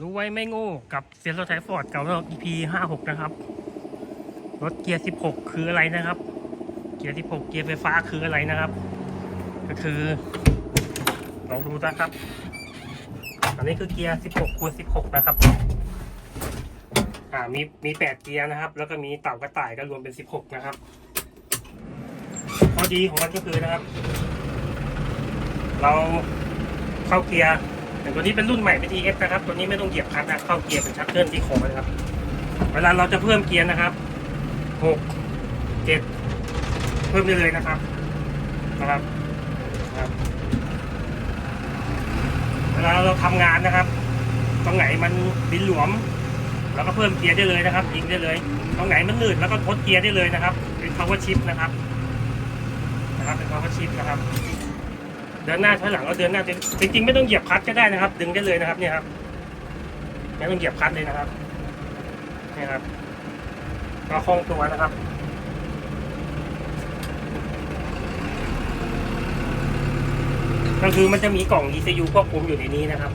รู้ไว้ไม่โง่กับเซียนรถไทฟอร์ดเก่าแล้ว EP ห้าหกนะครับ รถเกียร์สิบหกคืออะไรนะครับ เกียร์สิบหกเกียร์ไฟฟ้าคืออะไรนะครับ ก็คือลองดูนะครับ อันนี้คือเกียร์สิบหกคูณสิบหกนะครับ อ่ามีมีแปดเกียร์นะครับ แล้วก็มีเต่ากระต่ายก็รวมเป็นสิบหกนะครับข้อดีของมันก็คือนะครับ เราเข้าเกียร์ อย่ตัวนี้เป็นรุ่นใหม่เป็น EF นะครับ ตัวนี้ไม่ต้องเหยียบคลัตช์นะเข้าเกียร์เป็นชักเกิลที่คอนะครับ เวลาเราจะเพิ่มเกียร์นะครับหกเจ็ดเพิ่มได้เลยนะครับนะครับครับเวลาเราทำงานนะครับ ตรงไหนมันดินหลวมเราก็เพิ่มเกียร์ได้เลยนะครับยิงได้เลย ตรงไหนมันหนืดแล้วก็ทดเกียร์ได้เลยนะครับ เป็น power shift นะครับนะครับเป็น power shift นะครับ เดินหน้าถอยหลังก็เดินหน้าจริงๆไม่ต้องเหยียบคัตก็ได้นะครับ ดึงได้เลยนะครับเนี่ยครับไม่ต้องเหยียบคัตเลยนะครับนี่ครับก็คล่องตัวนะครับก็คือมันจะมีกล่อง ECU ควบคุมอยู่ในนี้นะครับ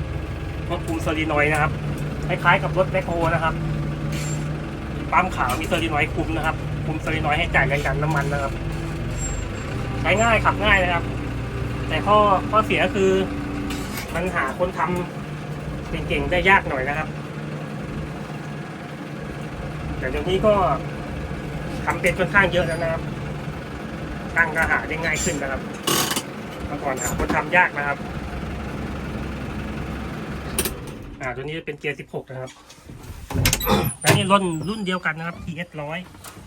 ควบคุมโซลินอยด์นะครับคล้ายๆกับรถแมคโครนะครับปั๊มขาวมีโซลินอยด์คุมนะครับ คุมโซลินอยด์ให้จ่ายแรงดันน้ำมันนะครับ ใช้ง่ายขับง่ายนะครับ แต่ข้อข้อเสียคือมันหาคนทำเก่งๆได้ยากหน่อยนะครับ แต่เดี๋ยวนี้ก็ทำเป็นค่อนข้างเยอะแล้วนะครับตั้งก็หาได้ง่ายขึ้นนะครับเมื่อก่อนหาคนทำยากนะครับ อ่าตัวนี้เป็นเกียร์ 16 นะครับและนี่รุ่นรุ่นเดียวกันนะครับ TS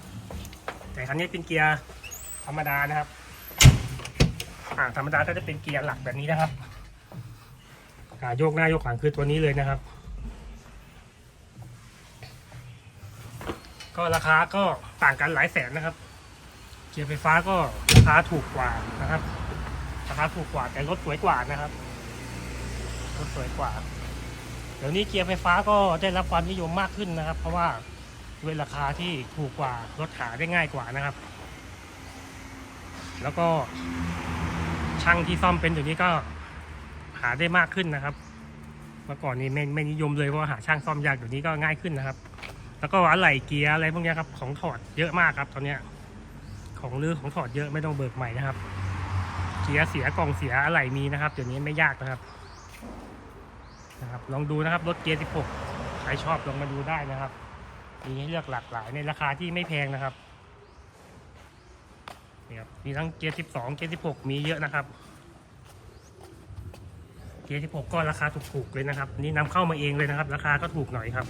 100แต่คันนี้เป็นเกียร์ธรรมดานะครับ อ่าธรรมดาก็จะเป็นเกียร์หลักแบบนี้นะครับอ่าโยกหน้าโยกหลังคือตัวนี้เลยนะครับ ก็ราคาก็ต่างกันหลายแสนนะครับ เกียร์ไฟฟ้าก็ราคาถูกกว่านะครับราคาถูกกว่าแต่รถสวยกว่านะครับรถสวยกว่า เดี๋ยวนี้เกียร์ไฟฟ้าก็ได้รับความนิยมมากขึ้นนะครับ เพราะว่าด้วยราคาที่ถูกกว่ารถหาได้ง่ายกว่านะครับ แล้วก็ ช่างที่ซ่อมเป็นเดี๋ยวนี้ก็หาได้มากขึ้นนะครับ เมื่อก่อนนี้ไม่ไม่นิยมเลยเพราะว่าหาช่างซ่อมยากเดี๋ยวนี้ก็ง่ายขึ้นนะครับ แล้วก็อะไหล่เกียร์อะไรพวกนี้ครับของถอดเยอะมากครับ ตอนเนี้ย ของรื้อของถอดเยอะไม่ต้องเบิกใหม่นะครับ เกียร์เสียกล่องเสียอะไรมีนะครับเดี๋ยวนี้ไม่ยากนะครับ นะครับ ลองดูนะครับรถเกียร์ 16 ใครชอบลองมาดูได้นะครับ มีให้เลือกหลากหลายในราคาที่ไม่แพงนะครับ นี่ครับมีทั้งเกียร์ 12 เกียร์ 16 มีเยอะนะครับ เกียร์ 16 ก็ราคาถูกๆเลยนะครับ นี่นำเข้ามาเองเลยนะครับ ราคาก็ถูกหน่อยครับ